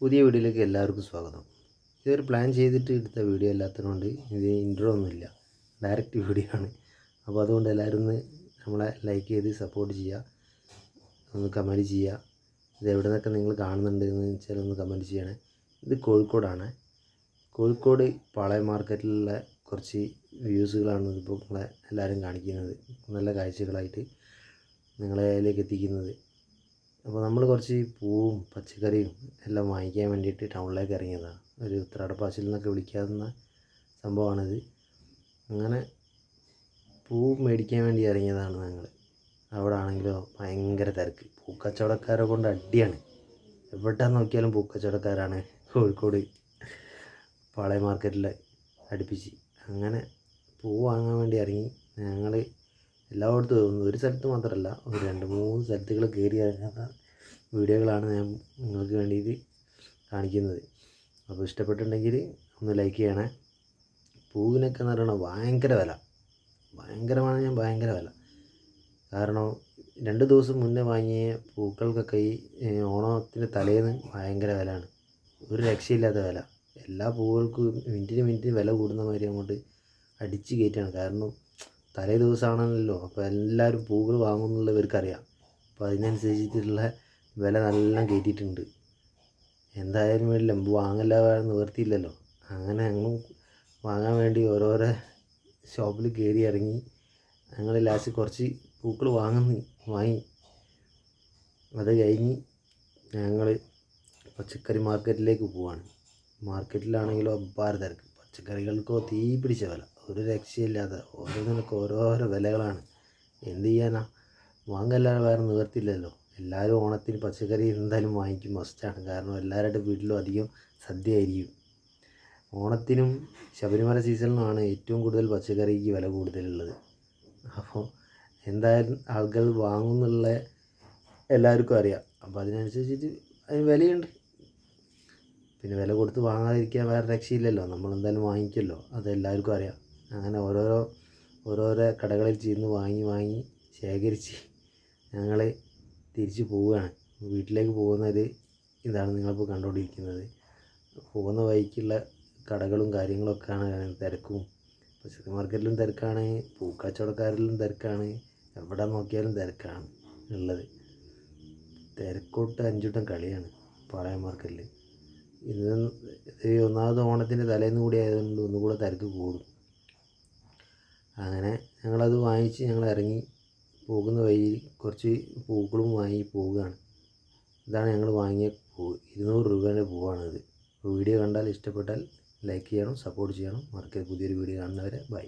പുതിയ വീഡിയോയിലേക്ക് എല്ലാവർക്കും സ്വാഗതം. ഇതൊരു പ്ലാൻ ചെയ്തിട്ട് എടുത്ത വീഡിയോ അല്ലാത്തതുകൊണ്ട് ഇത് ഇൻട്രോ ഒന്നുമില്ല. ഡയറക്റ്റ് വീഡിയോ ആണ്. അപ്പോൾ അതുകൊണ്ട് എല്ലാവരും ഒന്ന് നമ്മളെ ലൈക്ക് ചെയ്ത് സപ്പോർട്ട് ചെയ്യുക. ഒന്ന് കമന്റ് ചെയ്യുക. ഇത് എവിടെ നിന്നൊക്കെ നിങ്ങൾ കാണുന്നുണ്ടെന്ന് വെച്ചാൽ ഒന്ന് കമന്റ് ചെയ്യണേ. ഇത് കോഴിക്കോടാണ്. കോഴിക്കോട് പാളയ മാർക്കറ്റിലുള്ള കുറച്ച് വ്യൂസുകളാണ് ഇപ്പോൾ നിങ്ങളെ എല്ലാവരും കാണിക്കുന്നത്. നല്ല കാഴ്ചകളായിട്ട് നിങ്ങളെ അതിലേക്ക് എത്തിക്കുന്നത്. അപ്പോൾ നമ്മൾ കുറച്ച് പൂവും പച്ചക്കറിയും എല്ലാം വാങ്ങിക്കാൻ വേണ്ടിയിട്ട് ടൗണിലേക്ക് ഇറങ്ങിയതാണ്. ഒരു ഉത്രാടപ്പാച്ചിൽ എന്നൊക്കെ വിളിക്കാവുന്ന സംഭവമാണിത്. അങ്ങനെ പൂ മേടിക്കാൻ വേണ്ടി ഇറങ്ങിയതാണ് ഞങ്ങൾ. അവിടെ ആണെങ്കിലോ ഭയങ്കര തിരക്ക്. പൂക്കച്ചവടക്കാരെ കൊണ്ട് അടിയാണ്. എവിടെ നോക്കിയാലും പൂക്കച്ചവടക്കാരാണ് കോഴിക്കോട് പാളയ മാർക്കറ്റിൽ അടുപ്പിച്ച്. അങ്ങനെ പൂ വാങ്ങാൻ വേണ്ടി ഇറങ്ങി ഞങ്ങൾ എല്ലായിടത്തും ഒരു സ്ഥലത്ത് മാത്രമല്ല ഒരു രണ്ട് മൂന്ന് സ്ഥലത്തുകൾ കയറി ഇറങ്ങുന്ന വീഡിയോകളാണ് ഞാൻ നിങ്ങൾക്ക് വേണ്ടിയിട്ട് കാണിക്കുന്നത്. അപ്പോൾ ഇഷ്ടപ്പെട്ടിട്ടുണ്ടെങ്കിൽ ഒന്ന് ലൈക്ക് ചെയ്യണേ. പൂവിനൊക്കെ എന്ന് പറയുന്നത് ഭയങ്കര വില. ഭയങ്കരമാണ് ഞാൻ ഭയങ്കര വില. കാരണം രണ്ട് ദിവസം മുന്നേ വാങ്ങിയ പൂക്കൾക്കൊക്കെ ഈ ഓണത്തിന്റെ തലേന്ന് ഭയങ്കര വിലയാണ്. ഒരു രക്ഷയില്ലാത്ത വില. എല്ലാ പൂക്കൾക്കും മിനിറ്റിന് മിനിറ്റിന് വില കൂടുന്ന മാതിരി അങ്ങോട്ട് അടിച്ച് കയറ്റാണ് കാരണം തലേ ദിവസമാണല്ലോ അപ്പോൾ എല്ലാവരും പൂക്കൾ വാങ്ങുന്നുള്ളവർക്കറിയാം. അപ്പോൾ അതിനനുസരിച്ചിട്ടുള്ള വില നല്ല കയറ്റിയിട്ടുണ്ട് എന്തായാലും വേണ്ടില്ല. മുമ്പ് വാങ്ങല്ലാതെ നിവർത്തിയില്ലല്ലോ. അങ്ങനെ ഞങ്ങൾ വാങ്ങാൻ വേണ്ടി ഓരോരോ ഷോപ്പിൽ കയറി ഇറങ്ങി. ഞങ്ങൾ ലാസ്റ്റ് കുറച്ച് പൂക്കൾ വാങ്ങുന്നു. വാങ്ങി. അത് കഴിഞ്ഞ് ഞങ്ങൾ പച്ചക്കറി മാർക്കറ്റിലേക്ക് പോവാണ്. മാർക്കറ്റിലാണെങ്കിലോ അപ്പാര തിരക്ക്. പച്ചക്കറികൾക്കോ തീ പിടിച്ച വില. ഒരു രക്ഷയില്ലാതെ ഓരോന്നിനൊക്കെ ഓരോരോ വിലകളാണ്. എന്ത് ചെയ്യാനാ? വാങ്ങല്ലാതെ വേറെ നിവർത്തില്ലല്ലോ എല്ലാവരും ഓണത്തിന് പച്ചക്കറി എന്തായാലും വാങ്ങിക്കും. മസ്റ്റാണ് കാരണം എല്ലാവരുടെ വീട്ടിലും അധികം സദ്യ ആയിരിക്കും ഓണത്തിനും ശബരിമല സീസണിലുമാണ് ഏറ്റവും കൂടുതൽ പച്ചക്കറിക്ക് വില കൂടുതലുള്ളത്. അപ്പോൾ എന്തായാലും ആൾക്കാർ വാങ്ങുന്നുള്ള എല്ലാവർക്കും അറിയാം. അപ്പോൾ അതിനനുസരിച്ചിട്ട് അതിന് വിലയുണ്ട്. പിന്നെ വില കൊടുത്ത് വാങ്ങാതിരിക്കാൻ വേറെ രക്ഷയില്ലല്ലോ. നമ്മൾ എന്തായാലും വാങ്ങിക്കല്ലോ. അത് എല്ലാവർക്കും അറിയാം. അങ്ങനെ ഓരോരോ ഓരോരോ കടകളിൽ ചെന്ന് വാങ്ങി വാങ്ങി ശേഖരിച്ച് ഞങ്ങൾ തിരിച്ച് പോവുകയാണ്. വീട്ടിലേക്ക് പോകുന്നത് ഇതാണ് നിങ്ങളിപ്പോൾ കണ്ടുകൊണ്ടിരിക്കുന്നത്. പോകുന്ന വഴിക്കുള്ള കടകളും കാര്യങ്ങളൊക്കെയാണ് തിരക്കും. പച്ചക്കറി മാർക്കറ്റിലും തിരക്കാണ് പൂക്കച്ചവടക്കാരിലും തിരക്കാണ് എവിടെ നോക്കിയാലും തിരക്കാണ് ഉള്ളത്. തിരക്കോട്ട് അഞ്ചൂട്ടം കളിയാണ് പാളയം മാർക്കറ്റിൽ. ഇത് ഒന്നാമത് ഓണത്തിന്റെ തലേന്ന് കൂടി ആയതുകൊണ്ട് ഒന്നുകൂടെ തിരക്ക് കൂടും. അങ്ങനെ ഞങ്ങളത് വാങ്ങിച്ച് ഞങ്ങൾ ഇറങ്ങി പോകുന്ന വഴി കുറച്ച് പൂക്കളും വാങ്ങി പോവുകയാണ്. ഇതാണ് ഞങ്ങൾ വാങ്ങിയ പൂ. ഇരുന്നൂറ് രൂപേന്റെ പൂവാണിത്. വീഡിയോ കണ്ടാൽ ഇഷ്ടപ്പെട്ടാൽ ലൈക്ക് ചെയ്യണം സപ്പോർട്ട് ചെയ്യണം. മറക്കരുത്. പുതിയൊരു വീഡിയോ കാണുന്നവരെ ബൈ.